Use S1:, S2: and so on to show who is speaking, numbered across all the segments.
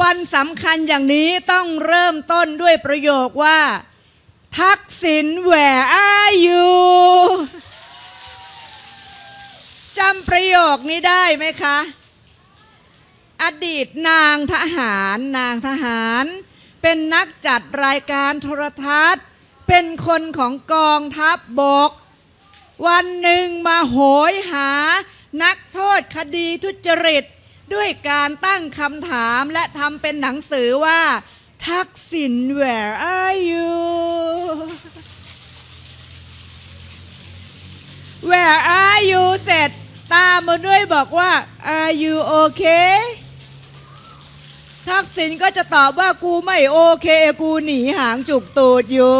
S1: วันสำคัญอย่างนี้ต้องเริ่มต้นด้วยประโยคว่า ทักษิณ where are you จำประโยคนี้ได้ไหมคะ อดีตนางทหารนางทหาร เป็นนักจัดรายการโทรทัศน์ เป็นคนของกองทัพบบก วันหนึ่งมาโหยหานักโทษคดีทุจริต ด้วยการตั้งคำถามและทำเป็นหนังสือว่า ทักษิณ where are you where are you เสร็จตามมาด้วยบอกว่า are you okay ทักษิณก็จะตอบว่ากูไม่โอเค กูหนีหางจุกตูดอยู่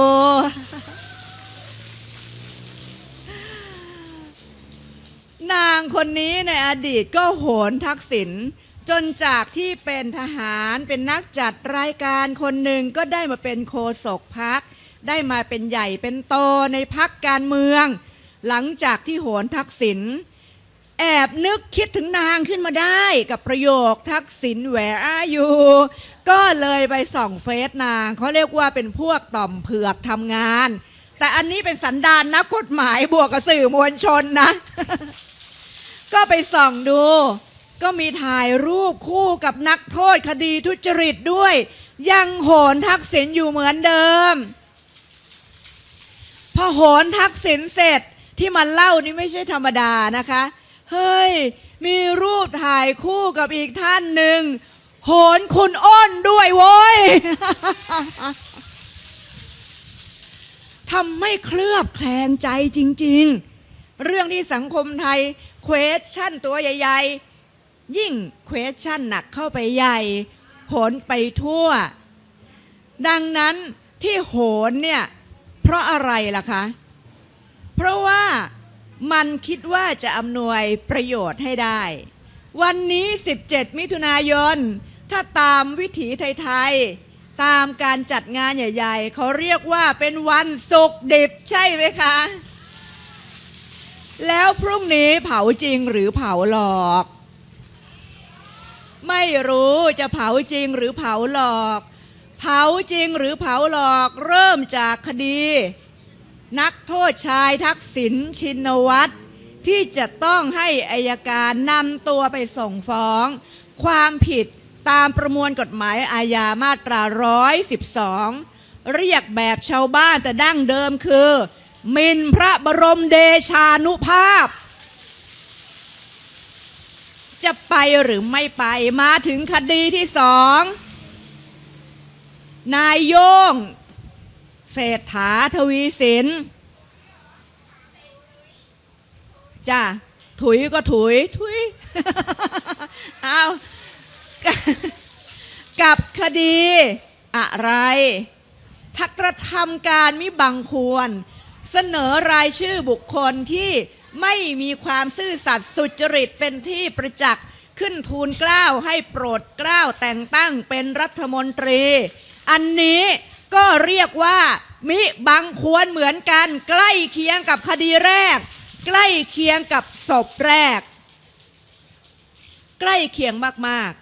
S1: นางคนนี้ในอดีตก็โหนทักษิณจนจากที่เป็นทหารเป็นนักจัดรายการคนหนึ่งก็ได้มาเป็นโคศกพัก ได้มาเป็นใหญ่เป็นโตในพักการเมือง หลังจากที่โหนทักษิณแอบนึกคิดถึงนางขึ้นมาได้กับประโยคทักษิณแหวอายูก็เลยไปส่องเฟซนางเขาเรียกว่าเป็นพวกต่อมเผือกทำงาน แต่อันนี้เป็นสันดานนักกฎหมายบวกกับสื่อมวลชนนะ ก็ไปส่องดู ก็มีถ่ายรูปคู่กับนักโทษคดีทุจริตด้วย ยังโหนทักษิณอยู่เหมือนเดิม พอโหนทักษิณเสร็จที่มันเล่านี่ไม่ใช่ธรรมดานะคะ เฮ้ย มีรูปถ่ายคู่กับอีกท่านหนึ่งโหนคุณอ้นด้วยโว้ยทำไม่เคลือบแคลงใจจริง ๆ เรื่องที่สังคมไทย เควสชั่นตัวใหญ่ ๆ ยิ่งเควสชั่นหนักเข้าไปใหญ่ โหนไปทั่ว ดังนั้นที่โหนเนี่ย เพราะอะไรล่ะคะ เพราะว่ามันคิดว่าจะอำนวยประโยชน์ให้ได้ วันนี้ 17 มิถุนายน ถ้าตามวิถีไทยๆ ตามการจัดงานใหญ่ ๆ เขาเรียกว่าเป็นวันศุกร์ดิบใช่ไหมคะ แล้วพรุ่งนี้เผาจริงหรือเผาหลอก ไม่รู้จะเผาจริงหรือเผาหลอก เผาจริงหรือเผาหลอก เริ่มจากคดี นักโทษชายทักษิณชินวัตรที่จะต้องให้อายการนำตัวไปส่งฟ้อง ความผิดตามประมวลกฎหมายอาญามาตรา 112 เรียกแบบชาวบ้านแต่ดั้งเดิมคือ มินพระบรมเดชานุภาพ จะไปหรือไม่ไปมาถึงคดีที่สองนายโยงเศรษฐาทวีสินจ้าถุยก็ถุยถุยเอากับคดีอะไรถ้ากระทำการมิบังควร เสนอรายชื่อบุคคลที่ไม่มีความซื่อสัตย์สุจริตเป็นที่ประจักษ์ขึ้นทูลเกล้าให้โปรดเกล้าแต่งตั้งเป็นรัฐมนตรี อันนี้ก็เรียกว่ามิบังควรเหมือนกันใกล้เคียงกับคดีแรก ใกล้เคียงกับศพแรก ใกล้เคียงมาก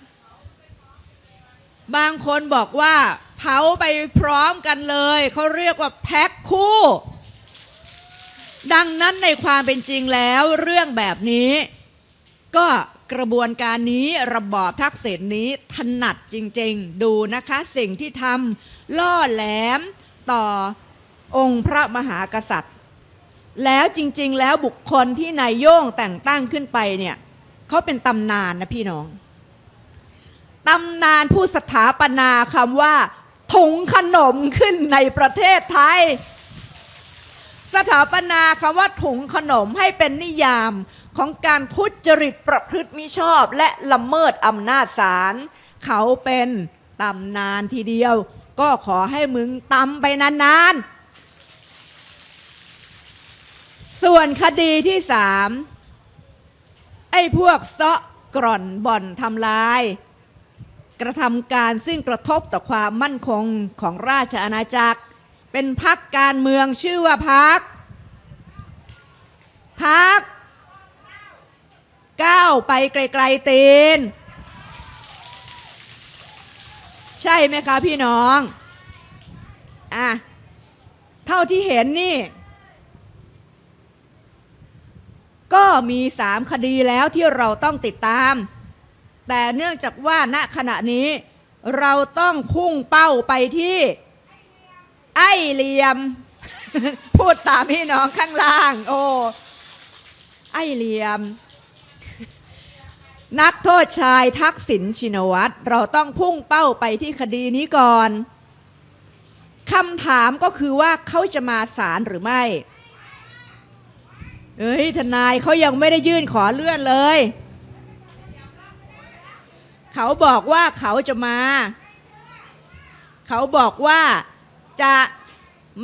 S1: ๆ บางคนบอกว่า เผาไปพร้อมกันเลย เขาเรียกว่าแพ็คคู่ ดังนั้นในความเป็นจริงแล้วเรื่องแบบนี้ ก็กระบวนการนี้ระบอบทักษิณนี้ถนัดจริงๆ ดูนะคะสิ่งที่ทำล่อแหลมต่อองค์พระมหากษัตริย์ แล้วจริงๆ แล้วบุคคลที่นายโย่งแต่งตั้งขึ้นไปเนี่ยเขาเป็นตำนานนะพี่น้องตำนานผู้สถาปนาคำว่าถุงขนมขึ้นในประเทศไทย สถาปนาคำว่าถุงขนมให้เป็นนิยามของการทุจริตประพฤติมิชอบ และละเมิดอำนาจศาลเขาเป็นตำนานทีเดียว ก็ขอให้มึงตำไปนานๆ ส่วนคดีที่สามไอ้พวกเซาะกร่อนบ่อนทำลาย กระทำการซึ่งกระทบต่อความมั่นคงของราชอาณาจักร เป็นพักการเมืองชื่อว่าพักพักก้าวไปไกลๆตีน ใช่ไหมคะพี่น้องอะเท่าที่เห็นนี่ ก็มีสามคดีแล้วที่เราต้องติดตาม แต่เนื่องจากว่าณขณะนี้เราต้องพุ่งเป้าไปที่ ไอ้เหลี่ยม พูดตามพี่น้องข้างล่าง โอ้ไอ้เหลี่ยม นักโทษชายทักษิณชินวัตรเราต้องพุ่งเป้าไปที่คดีนี้ก่อนคำถามก็คือว่าเขาจะมาศาลหรือไม่ เอ้ยทนายเขายังไม่ได้ยื่นขอเลื่อนเลย เขาบอกว่าเขาจะมา เขาบอกว่า จะ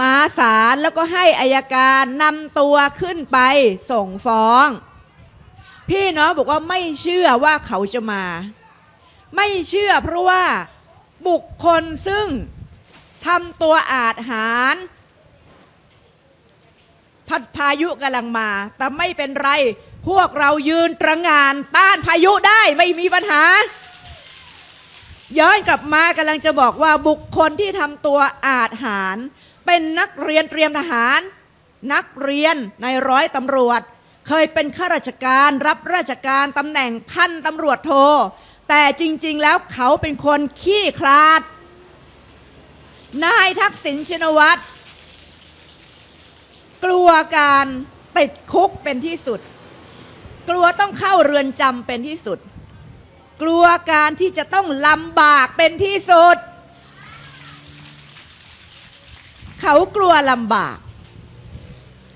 S1: มาศาลแล้วก็ให้อายการนำตัวขึ้นไปส่งฟ้อง พี่น้องบอกว่าไม่เชื่อว่าเขาจะมา ไม่เชื่อเพราะว่าบุคคลซึ่งทำตัวอาจหารพัดพายุกำลังมา แต่ไม่เป็นไร พวกเรายืนตระงานต้านพายุได้ไม่มีปัญหา ย้อนกลับมากำลังจะบอกว่าบุคคลที่ทำตัวอาจหารเป็นนักเรียนเตรียมทหาร นักเรียนในร้อยตำรวจ เคยเป็นข้าราชการรับราชการตำแหน่งพันตำรวจโท แต่จริง ๆ แล้วเขาเป็นคนขี้คลาด นายทักษิณชินวัตรกลัวการติดคุกเป็นที่สุด กลัวต้องเข้าเรือนจำเป็นที่สุด กลัวการที่จะต้องลำบากเป็นที่สุด เขากลัวลำบาก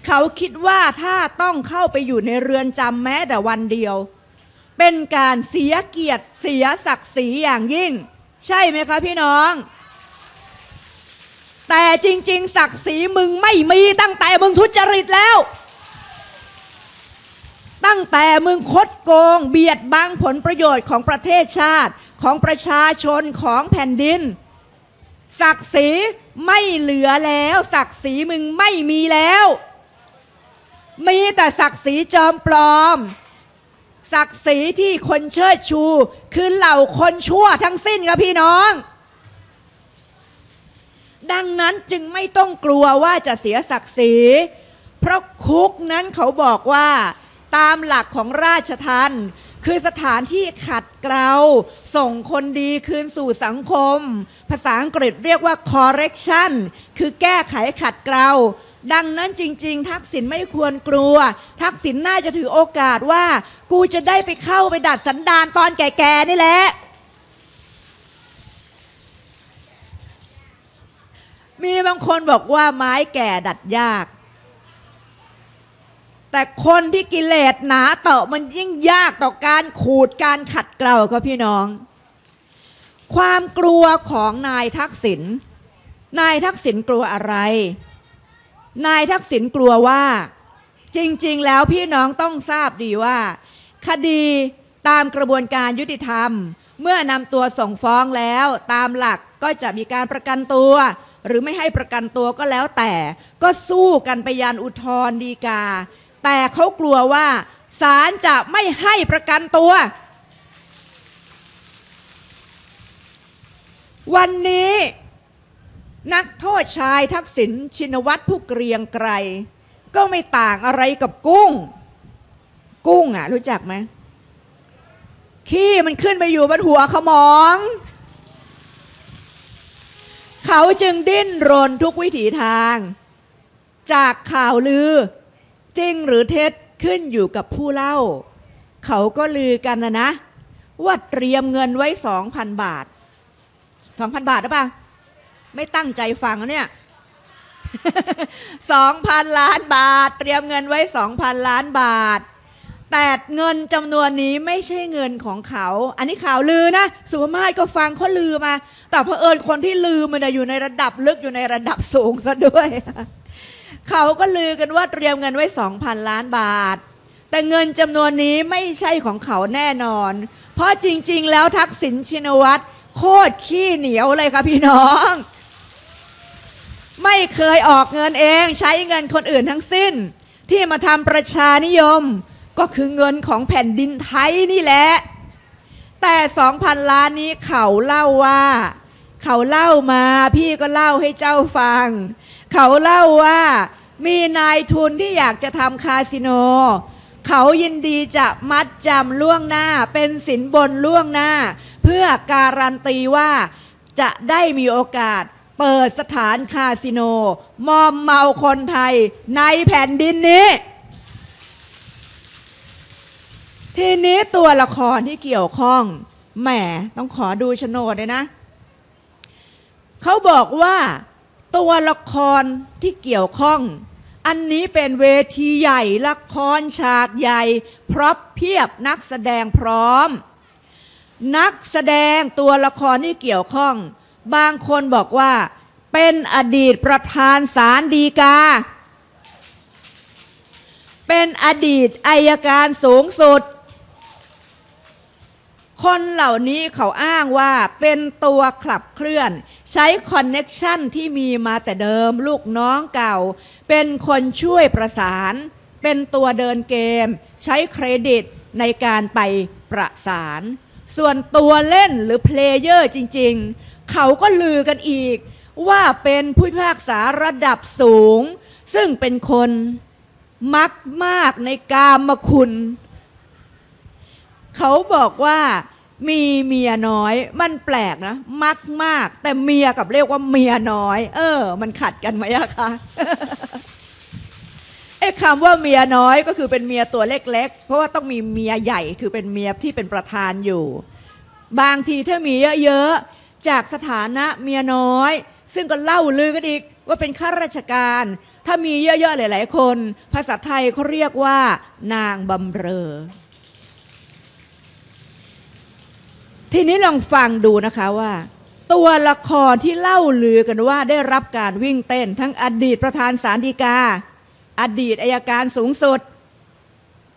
S1: เขาคิดว่าถ้าต้องเข้าไปอยู่ในเรือนจำแม้แต่วันเดียว เป็นการเสียเกียรติเสียศักดิ์ศรีอย่างยิ่ง ใช่ไหมคะพี่น้อง แต่จริง ๆ ศักดิ์ศรีมึงไม่มีตั้งแต่มึงทุจริตแล้ว แต่มึงคดโกงเบียดบังผลประโยชน์ของประเทศชาติของประชาชนของแผ่นดิน ศักดิ์ศรีไม่เหลือแล้ว ศักดิ์ศรีมึงไม่มีแล้ว มีแต่ศักดิ์ศรีจอมปลอม ศักดิ์ศรีที่คนเชิดชู คือเหล่าคนชั่วทั้งสิ้นครับพี่น้อง ดังนั้นจึงไม่ต้องกลัวว่าจะเสียศักดิ์ศรีเพราะคุกนั้นเขาบอกว่า ตามหลักของราชทันคือสถานที่ขัดเกลา ส่งคนดีคืนสู่สังคม ภาษาอังกฤษเรียกว่า correction คือแก้ไขขัดเกลา ดังนั้นจริง ๆ ทักษิณไม่ควรกลัว ทักษิณน่าจะถือโอกาสว่า กูจะได้ไปเข้าไปดัดสันดานตอนแก่ๆนี่แหละมีบางคนบอกว่าไม้แก่ดัดยาก แต่คนที่กิเลสหนาเต่ามันยิ่งยากต่อการขูดการขัดเกลาครับพี่น้อง ความกลัวของนายทักษิณนายทักษิณกลัวอะไร นายทักษิณกลัวว่า จริง ๆ แล้วพี่น้องต้องทราบดีว่า คดีตามกระบวนการยุติธรรม เมื่อนำตัวส่งฟ้องแล้วตามหลักก็จะมีการประกันตัว หรือไม่ให้ประกันตัวก็แล้วแต่ ก็สู้กันไปยันอุทธรณ์ดีกา แต่เขากลัวว่าศาลจะไม่ให้ประกันตัว วันนี้นักโทษชายทักษิณชินวัตรผู้เกรียงไกรก็ไม่ต่างอะไรกับกุ้ง กุ้งอะ รู้จักไหมขี้มันขึ้นไปอยู่บนหัวขมอง เขาจึงดิ้นรนทุกวิถีทาง จากข่าวลือ จริงหรือเท็จขึ้นอยู่กับผู้เล่า เขาก็ลือกันนะนะ ว่าเตรียมเงินไว้สองพันบาทสองพันบาทหรือเปล่าไม่ตั้งใจฟังเนี่ยสองพันล้านบาท เตรียมเงินไว้สองพันล้านบาท แต่เงินจำนวนนี้ไม่ใช่เงินของเขา อันนี้ข่าวลือนะสุภาพก็ฟังเขาลือมา แต่เผอิญคนที่ลือมันอยู่ในระดับลึกอยู่ในระดับสูงซะด้วย เขาก็ลือกันว่าเตรียมเงินไว้สองพันล้านบาท แต่เงินจำนวนนี้ไม่ใช่ของเขาแน่นอน เพราะจริง ๆ แล้วทักษิณชินวัตรโคตรขี้เหนียวเลยค่ะพี่น้อง ไม่เคยออกเงินเองใช้เงินคนอื่นทั้งสิ้น ที่มาทำประชานิยม ก็คือเงินของแผ่นดินไทยนี่แหละ แต่สองพันล้านนี้เขาเล่าว่า เขาเล่ามาพี่ก็เล่าให้เจ้าฟัง เขาเล่าว่ามีนายทุนที่อยากจะทำคาสิโน เขายินดีจะมัดจำล่วงหน้าเป็นสินบนล่วงหน้า เพื่อการันตีว่าจะได้มีโอกาสเปิดสถานคาสิโน มอมเมาคนไทยในแผ่นดินนี้ ทีนี้ตัวละครที่เกี่ยวข้อง แหมต้องขอดูโฉนดเลยนะ เขาบอกว่า ตัวละครที่เกี่ยวข้อง อันนี้เป็นเวทีใหญ่ละครฉากใหญ่พร็อพเพียบนักแสดงพร้อม นักแสดงตัวละครที่เกี่ยวข้อง บางคนบอกว่า เป็นอดีตประธานศาลฎีกา เป็นอดีตอายการสูงสุด คนเหล่านี้เขาอ้างว่าเป็นตัวขับเคลื่อน ใช้คอนเน็กชันที่มีมาแต่เดิมลูกน้องเก่า เป็นคนช่วยประสาน เป็นตัวเดินเกม ใช้เครดิตในการไปประสาน ส่วนตัวเล่นหรือเพลเยอร์จริงๆ เขาก็ลือกันอีก ว่าเป็นผู้พิพากษาระดับสูง ซึ่งเป็นคนมักมากในกามคุณ เขาบอกว่ามีเมียน้อย มันแปลกนะมักมาก แต่เมียกับเรียกว่าเมียน้อย เออ มันขัดกันไหมอะคะไอ้คำว่าเมียน้อยก็คือเป็นเมียตัวเล็ก ๆ เพราะว่าต้องมีเมียใหญ่คือเป็นเมียที่เป็นประธานอยู่ บางทีถ้ามีเยอะๆจากสถานะเมียน้อย ซึ่งก็เล่าลือกันอีกว่าเป็นข้าราชการ ถ้ามีเยอะๆหลาย ๆ คน ภาษาไทยเขาเรียกว่า นางบำเรอ ทีนี้ลองฟังดูนะคะว่า ตัวละครที่เล่าลือกันว่าได้รับการวิ่งเต้น ทั้งอดีตประธานศาลฎีกา อดีตอายการสูงสุด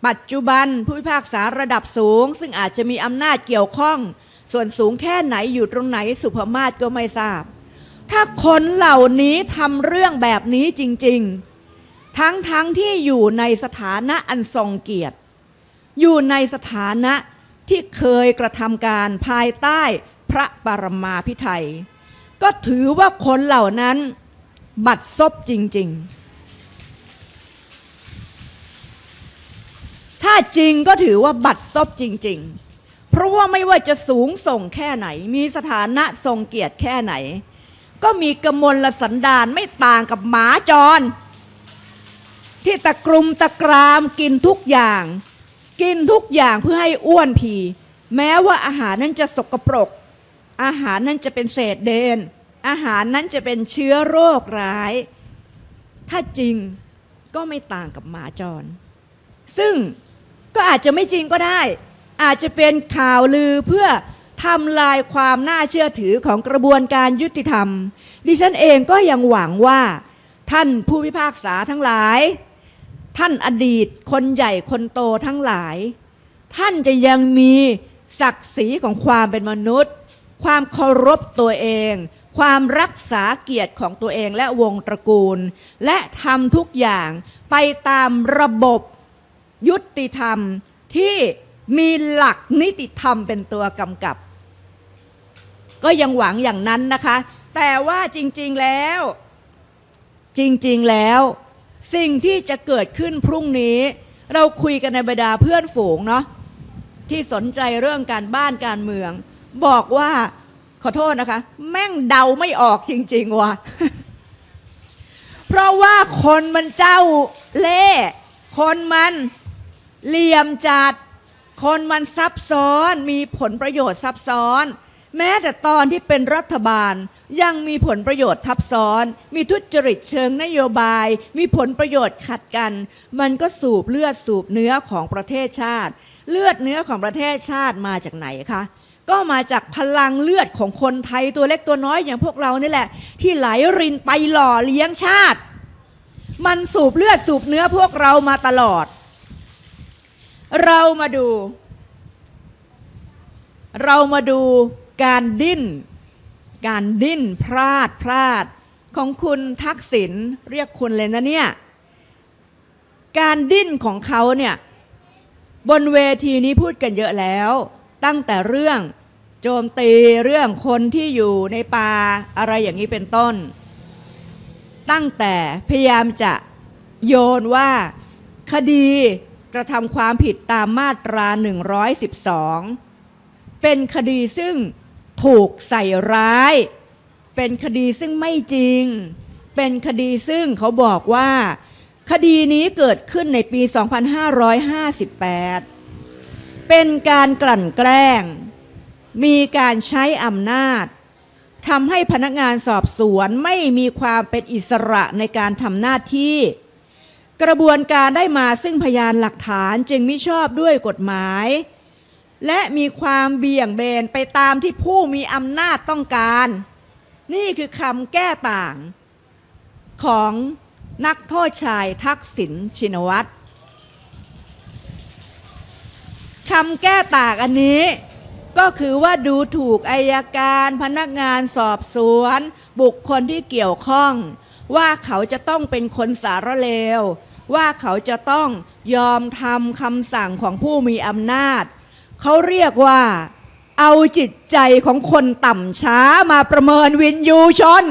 S1: ปัจจุบันผู้พิพากษาระดับสูง ซึ่งอาจจะมีอำนาจเกี่ยวข้อง ส่วนสูงแค่ไหนอยู่ตรงไหนสุภมาศก็ไม่ทราบ ถ้าคนเหล่านี้ทำเรื่องแบบนี้จริง ๆ ทั้งๆทที่อยู่ในสถานะอันทรงเกียรติ อยู่ในสถานะ ที่เคยกระทำการภายใต้พระปรมาภิไธยก็ถือว่าคนเหล่านั้นบัดซบจริง ๆ ถ้าจริงก็ถือว่าบัดซบจริง ๆ เพราะว่าไม่ว่าจะสูงส่งแค่ไหน มีสถานะทรงเกียรติแค่ไหน ก็มีกมลสันดานไม่ต่างกับหมาจร ที่ตะกรุมตะกรามกินทุกอย่าง กินทุกอย่างเพื่อให้อ้วนพีแม้ว่าอาหารนั้นจะสกปรก อาหารนั้นจะเป็นเศษเดน อาหารนั้นจะเป็นเชื้อโรคร้าย ถ้าจริงก็ไม่ต่างกับหมาจร ซึ่งก็อาจจะไม่จริงก็ได้ อาจจะเป็นข่าวลือเพื่อทำลายความน่าเชื่อถือของกระบวนการยุติธรรม ดิฉันเองก็ยังหวังว่า ท่านผู้พิพากษาทั้งหลาย ท่านอดีตคนใหญ่คนโตทั้งหลาย ท่านจะยังมีศักดิ์ศรีของความเป็นมนุษย์ ความเคารพตัวเอง ความรักษาเกียรติของตัวเองและวงตระกูล และทำทุกอย่างไปตามระบบยุติธรรมที่มีหลักนิติธรรมเป็นตัวกำกับ ก็ยังหวังอย่างนั้นนะคะ แต่ว่าจริง ๆแล้ว จริง ๆแล้ว สิ่งที่จะเกิดขึ้นพรุ่งนี้ เราคุยกันในบรรดาเพื่อนฝูงเนาะที่สนใจเรื่องการบ้านการเมือง บอกว่าขอโทษนะคะ แม่งเดาไม่ออกจริง ๆ ว่ะ เพราะว่าคนมันเจ้าเล่คนมันเหลี่ยมจัด คนมันซับซ้อนมีผลประโยชน์ซับซ้อน แม้แต่ตอนที่เป็นรัฐบาล ยังมีผลประโยชน์ทับซ้อน มีทุจริตเชิงนโยบาย มีผลประโยชน์ขัดกัน มันก็สูบเลือดสูบเนื้อของประเทศชาติ เลือดเนื้อของประเทศชาติมาจากไหนคะก็มาจากพลังเลือดของคนไทยตัวเล็กตัวน้อยอย่างพวกเรานี่แหละ ที่ไหลรินไปหล่อเลี้ยงชาติ มันสูบเลือดสูบเนื้อพวกเรามาตลอด เรามาดู เรามาดูการดิ้น การดิ้นพลาดพลาด ของคุณทักษิณเรียกคุณเลยนะเนี่ย การดิ้นของเขาเนี่ย บนเวทีนี้พูดกันเยอะแล้ว ตั้งแต่เรื่องโจมตีเรื่องคนที่อยู่ในป่าอะไรอย่างนี้เป็นต้น ตั้งแต่พยายามจะโยนว่าคดีกระทำความผิดตามมาตรา 112 เป็นคดีซึ่ง ถูกใส่ร้าย เป็นคดีซึ่งไม่จริง เป็นคดีซึ่งเขาบอกว่า คดีนี้เกิดขึ้นในปี 2558 เป็นการกลั่นแกล้ง มีการใช้อำนาจทำให้พนักงานสอบสวนไม่มีความเป็นอิสระในการทำหน้าที่ กระบวนการได้มาซึ่งพยานหลักฐานจึงไม่ชอบด้วยกฎหมาย และมีความเบี่ยงเบนไปตามที่ผู้มีอำนาจต้องการ นี่คือคำแก้ต่างของนักโทษชายทักษิณชินวัตรคำแก้ต่างอันนี้ ก็คือว่าดูถูกอายการพนักงานสอบสวน บุคคลที่เกี่ยวข้อง ว่าเขาจะต้องเป็นคนสารเลว ว่าเขาจะต้องยอมทำคำสั่งของผู้มีอำนาจ เขาเรียกว่า เอาจิตใจของคนต่ำช้ามาประเมินวินยูชน